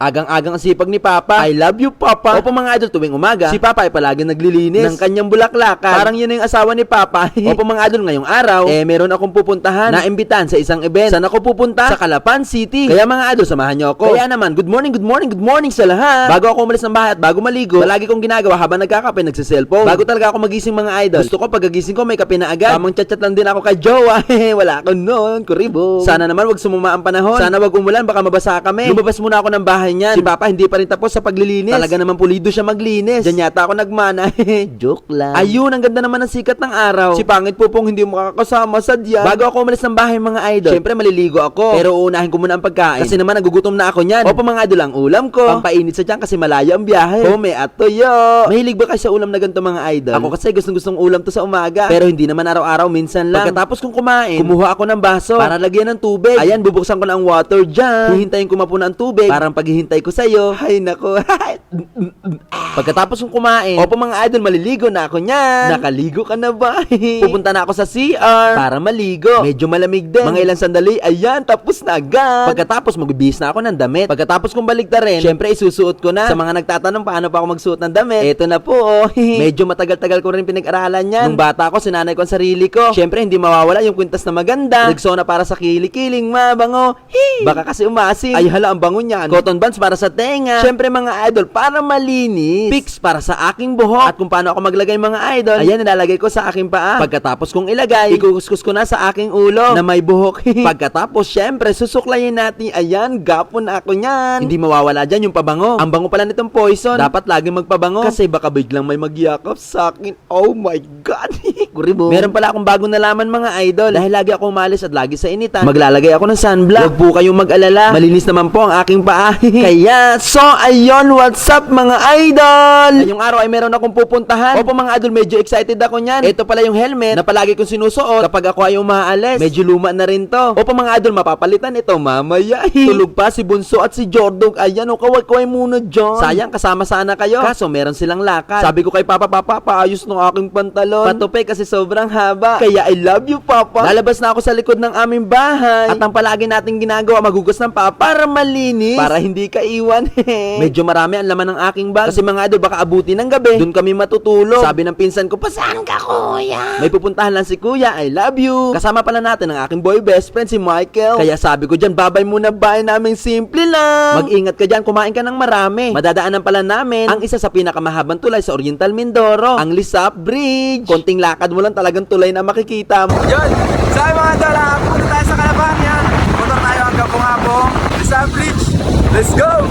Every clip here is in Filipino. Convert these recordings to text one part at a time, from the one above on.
Agang-agang ang sipag ni Papa. I love you, Papa. Opo mga idol, tuwing umaga, si Papa ay palagi naglilinis ng kanyang bulaklakan. Parang yun na yung asawa ni Papa. Opo mga idol, ngayong araw, eh meron akong pupuntahan na imbitahan sa isang event. Saan ako pupunta? Sa Calapan City. Kaya mga idol, samahan niyo ako. Kaya naman, good morning, good morning, good morning sa lahat. Bago ako umalis ng bahay at bago maligo, palagi kong ginagawa habang nagkakape, nagsiselfone. Bago talaga ako magising mga idol. Gusto ko pagagising ko may kape na agad. Tamang chat-chat lang din ako kay Jowa. Wala ako noon, kuribo. Sana naman wag sumuma ang panahon. Sana wag umulan, baka mabasa kami. Lumabas muna ako ng bahay niyan. Si Papa hindi pa rin tapos sa paglilinis. Talaga naman pulido siya maglinis. Diyan yata ako nagmana. Joke lang. Ayun, ang ganda naman ng sikat ng araw. Si Pangit po pong hindi mo makakasama sa diyan. Bago ako umalis ng bahay mga idol, syempre maliligo ako. Pero uunahin ko muna ang pagkain. Kasi naman nagugutom na ako niyan. Opo mga idol, ang ulam ko. Pampainit sa tiyan kasi malayo ang biyahe. Pome at toyo. Mahilig ba kayo sa ulam na ganito mga idol? Ako kasi gustong gustong ulam to sa umaga. Pero hindi naman araw-araw, minsan lang. Pagkatapos kong kumain, kumuha ako ng baso para lagyan ng tubig. Ayan, bubuksan ko na ang water dyan. Hihintayin ko mapuna ang tubig. Parang paghihintay ko sa'yo. Ay, nako. Pagkatapos kong kumain, opo mga idol, maliligo na ako niyan. Nakaligo ka na ba? Pupunta na ako sa CR para maligo. Medyo malamig din. Mga ilang sandali, ayan, tapos na agad. Pagkatapos, magbibihis na ako ng damit. Pagkatapos kong baliktarin, syempre isusuot ko na. Sa mga nagtatanong paano pa ako magsuot ng damit, eto na po, oh. Medyo matagal-tagal ko rin pinag-aralan yan. Nung bata ako, sinanay ko ang sarili ko. Syempre, hindi mawawala yung kwintas na maganda. Rexona para sa kilikiling, mabango. Baka kasi umasim. Ay hala, ang bango niyan. Cotton bands para sa tenga. Syempre, mga idol, para malinis. Picks para sa aking buhok. At kung paano ako maglagay mga idol, ayan, nilalagay ko sa aking paa. Pagkatapos kong ilagay, ikukuskus ko na sa aking ulo na may buhok. Pagkatapos, syempre, susuklayin natin. Ayan, gapon na ako niyan. Hindi mawawala dyan yung pabango. Ang bango pala nitong poison. Dapat lagi magpabango. Kasi baka biglang may magyakap sa akin. Oh my God. Kuribo. Meron pala akong bagong nalaman mga idol. Dahil lagi ako umalis at lagi sa initan. Maglalagay ako ng sunblock. Huwag po kayong mag-alala. Malinis naman po ang aking paa. Kaya, so ayun, what's up mga idol? Ngayong araw ay meron akong pupuntahan. Opo mga idol, medyo excited ako niyan. Ito pala yung helmet na palagi kong sinusuot kapag ako ay umaalis. Medyo luma na rin to. Opo mga idol, mapapalitan ito mamaya. Tulog pa si Bunso at si Jordog. Ayan, o kaway-kaway muna dyan. Sayang, kasama sana kayo. Kaso meron silang lakad. Sabi ko kay Papa, Papa, paayos ng aking pantalon. Patupi kasi sobrang haba. Kaya I love you, Papa. Lalabas na ako sa likod ng aming bahay. At ang palagi nating ginagawa, magugas ng papa para malinis. Para hindi ka iwan. Medyo marami ang laman ng aking bag. Kasi mga idol, baka abuti ng gabi. Doon kami matutulog. Sabi ng pinsan ko, pasaan ka, kuya? May pupuntahan lang si kuya, I love you. Kasama pala natin ang aking boy best friend, si Michael. Kaya sabi ko dyan, babay muna bahay namin simple lang. Mag-ingat ka dyan, kumain ka ng marami. Madadaanan pala namin ang isa sa pinakamahabang tulay sa Oriental Mindoro, ang Lisap Bridge. Konting lakad mo lang talagang tulay na makikita mo. Yun! So ay mga dola, punta tayo sa Calabania. Motor tayo hanggang Bungabong. Sa bridge. Let's go!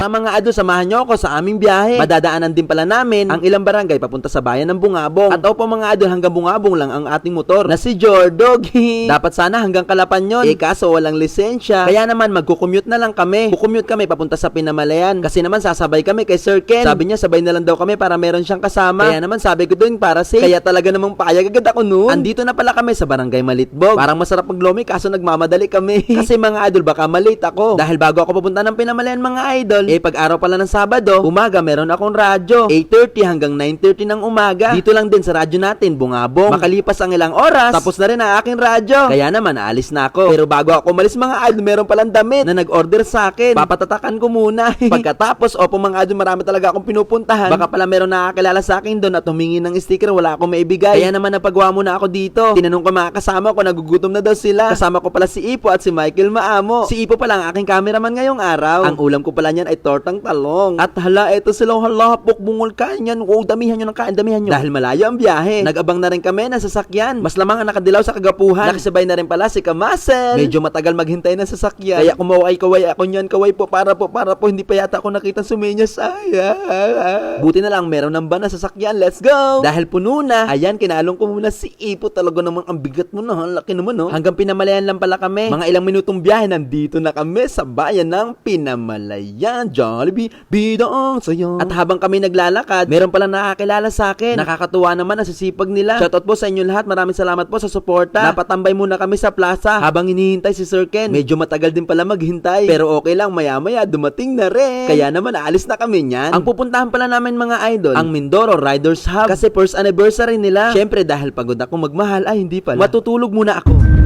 Mga mga ado, samahan nyo ako sa aming biyahe. Madadaanan din pala namin ang ilang barangay papunta sa bayan ng Bungabong. At opo mga ado, hanggang Bungabong lang ang ating motor na si Jordog. Dapat sana hanggang Kalapan yun. Eh kaso walang lisensya. Kaya naman magkukommute na lang kami. Kukommute kami papunta sa Pinamalayan. Kasi naman sasabay kami kay Sir Ken. Sabi niya sabay na lang daw kami para meron siyang kasama. Kaya naman sabi ko doon para safe. Kaya talaga namang payag agad ako noon. Andito na pala kami sa barangay Malitbog. Parang masarap maglomi kaso nagmamadali kami. Kasi mga idol baka malate ako. Dahil bago ako pupunta ng Pinamalayan mga idol, eh pag araw pala ng Sabado, umaga meron akong radyo. 8.30 hanggang 9.30 ng umaga. Dito lang din sa radyo natin, Bungabong. Makalipas ang ilang oras, tapos na rin ang aking radyo. Kaya naman, aalis na ako. Pero bago ako umalis mga idol, meron palang damit na nag-order sa akin. Papatatakan ko muna. Pagkatapos, opo mga idol, marami talaga akong pinupuntahan. Baka pala meron nakakilala sa akin doon at humingi ng sticker, wala akong maibigay. Kaya naman napagawa muna ako dito. Tinanong ko mga kasama ko, nagugutom na daw sila. Kasama ko pala si Ipo at si Michael Maamo. Si Ipo pala ang aking cameraman ngayong araw. Ang ulam ko pala niyan ay tortang talong. At hala, eto silang halapok, bungol kain yan. Wow, damihan nyo ng kain, damihan nyo. Dahil malayo ang biyahe. Nag-abang na rin kami ng sasakyan. Mas lamang ang nakadilaw sa kagapuhan. Nakisabay na rin pala si Kamasel. Medyo matagal maghintay ng sasakyan. Kaya kumaway-kaway ako niyan, kaway po, para po, para po. Hindi pa yata ako nakita sumenyas. Ay, ah. Buti na lang meron ng van na sasakyan. Let's go! Dahil puno na. Ayan, kinalong ko muna si Ipo. Talaga namang ang bigat mo na. Laki naman, no? Hanggang Pinamalayan lang pala kami. Mga ilang minutong biyahe, nandito na kami sa bayan ng Pinamalayan. Jollibee, bida ang sayo. At habang kami naglalakad, meron pala nakakilala sa akin. Nakakatuwa naman ang sisipag nila. Shoutout po sa inyo lahat. Maraming salamat po sa suporta. Napatambay muna kami sa plaza habang hinihintay si Sir Ken. Medyo matagal din pala maghintay. Pero okay lang, maya-maya dumating na rin. Kaya naman, aalis na kami niyan. Ang pupuntahan pala namin mga idol, ang Mindoro Riders Hub. Kasi first anniversary nila. Syempre, dahil pagod ako magmahal, ay hindi pala. Matutulog muna ako.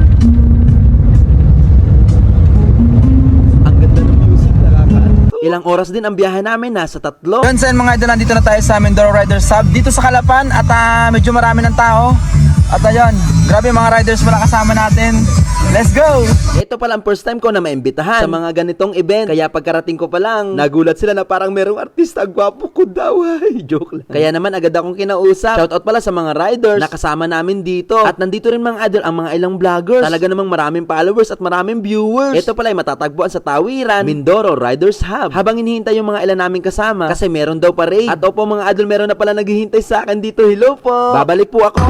Ilang oras din ang biyahe namin, nasa tatlo. Yun sen mga idol, nandito na tayo sa Mindoro Riders Hub dito sa Kalapan at ah, medyo marami ng tao. At ayun, grabe mga riders pala kasama natin. Let's go! Ito pala ang first time ko na maimbitahan sa mga ganitong event. Kaya pagkarating ko pa lang, nagulat sila na parang merong artista ang gwapo ko daw. Ay, joke lang. Kaya naman agad akong kinausap. Shoutout pala sa mga riders na kasama namin dito. At nandito rin mga idol ang mga ilang vloggers. Talaga namang maraming followers at maraming viewers. Ito pala ay matatagpuan sa Tawiran, Mindoro Riders Hub. Habang hinihintay yung mga ilan naming kasama kasi meron daw parade. At opo mga idol, meron na pala naghihintay sa akin dito. Hello po. Babalik po ako.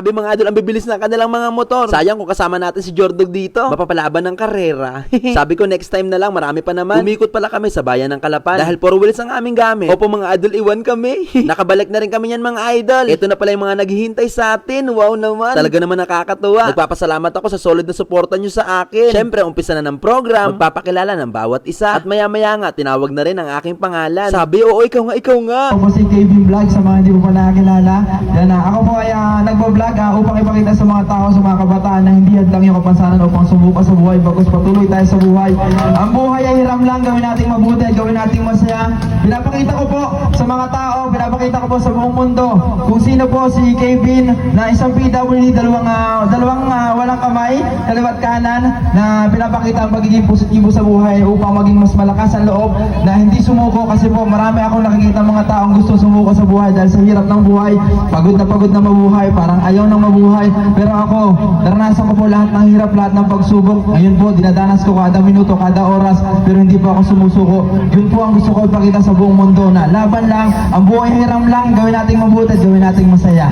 Grabe mga idol, ang bibilis ng kanilang mga motor. Sayang kung kasama natin si Jordog dito. Mapapalaban ng karera. Sabi ko next time na lang, marami pa naman. Umikot pala kami sa bayan ng Kalapan. Dahil four wheels ang aming gamit. Opo mga idol, iwan kami. Nakabalik na rin kami yan mga idol. Ito na pala yung mga naghihintay sa atin. Wow naman. Talaga naman nakakatuwa. Nagpapasalamat ako sa solid na suporta nyo sa akin. Siyempre, umpisa na ng program. Magpapakilala ng bawat isa. At maya-maya nga, tinawag na rin ang aking pangalan. Sabi, oo, ikaw nga, ikaw nga. Ako si KB Vlog sa mga hindi ko pa nakakilala. Yan na, ako po ay uh, nagbo-vlog ah, upang ipakita sa mga tao, sa mga kabataan na hindi hadlang yung kapansanan upang sumuka sa buhay. Bagos patuloy tayo sa buhay. Ang buhay ay hiram lang, gawin nating mabuti, gawin nating masaya. Pinapakita ko po sa mga tao, pinapakita ko po sa buong mundo kung sino po si Kevin na isang PWD, dalawang, ah, dalawang ah, walang kamay, kaliwat kanan, na pinapakita ang pagiging positibo sa buhay upang maging mas malakas ang loob na hindi sumuko. Kasi po marami akong nakikita mga taong gusto sumuko sa buhay dahil sa hirap ng buhay, pagod na pagod na mabuhay, parang ayaw nang mabuhay. Pero ako, naranasan ko po lahat ng hirap, lahat ng pagsubok. Ngayon po, dinadanas ko kada minuto, kada oras, pero hindi po ako sumusuko. Yun po ang gusto ko ipakita sa buong mundo na laban lang, ang buhay hiram lang, gawin nating mabuti, gawin nating masaya.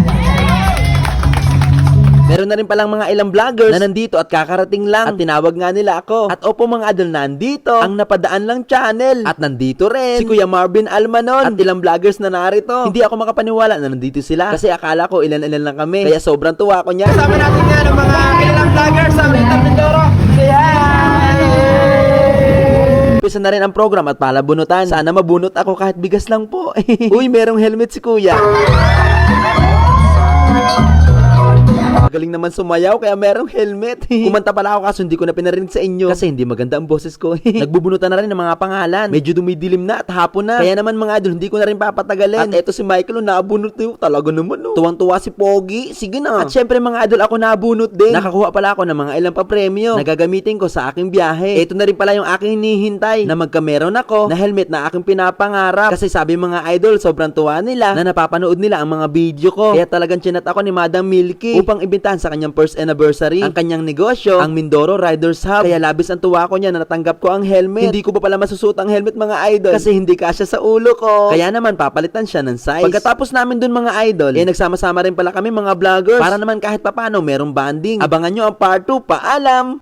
Meron na rin palang mga ilang vloggers na nandito at kakarating lang at tinawag nga nila ako. At opo mga idol, nandito ang napadaan lang channel. At nandito rin si Kuya Marvin Almanon at ilang vloggers na narito. Hindi ako makapaniwala na nandito sila kasi akala ko ilan-ilan lang kami. Kaya sobrang tuwa ko niya. Kasama natin yan ang mga kilalang vloggers sa Mindoro Mindoro. Say hi! Umpisa na rin ang program at palabunutan. Sana mabunot ako kahit bigas lang po. Uy, merong helmet si Kuya. Magaling naman sumayaw kaya merong helmet. Kumanta pala ako kaso hindi ko na pinarinig sa inyo kasi hindi maganda ang boses ko. Nagbubunutan na rin ng mga pangalan. Medyo dumidilim na at hapon na. Kaya naman mga idol, hindi ko na rin papatagalin. At eto si Michael, oh, nabunot yun. Talaga naman, no. Tuwang-tuwa si Pogi. Sige na. At syempre mga idol, ako nabunot din. Nakakuha pala ako ng mga ilang pa premyo na gagamitin ko sa aking biyahe. Ito na rin pala yung aking hinihintay na magkameron ako na helmet na aking pinapangarap. Kasi sabi mga idol, sobrang tuwa nila na napapanood nila ang mga video ko. Kaya talagang chinat ako ni Madam Milky upang ibintahan sa kanyang first anniversary ang kanyang negosyo, ang Mindoro Riders Hub. Kaya labis ang tuwa ko niya na natanggap ko ang helmet. Hindi ko pa pala masusuot ang helmet mga idol kasi hindi kasya sa ulo ko. Kaya naman papalitan siya ng size. Pagkatapos namin dun mga idol, eh nagsama-sama rin pala kami mga vloggers para naman kahit papano merong banding. Abangan nyo ang part 2. Paalam!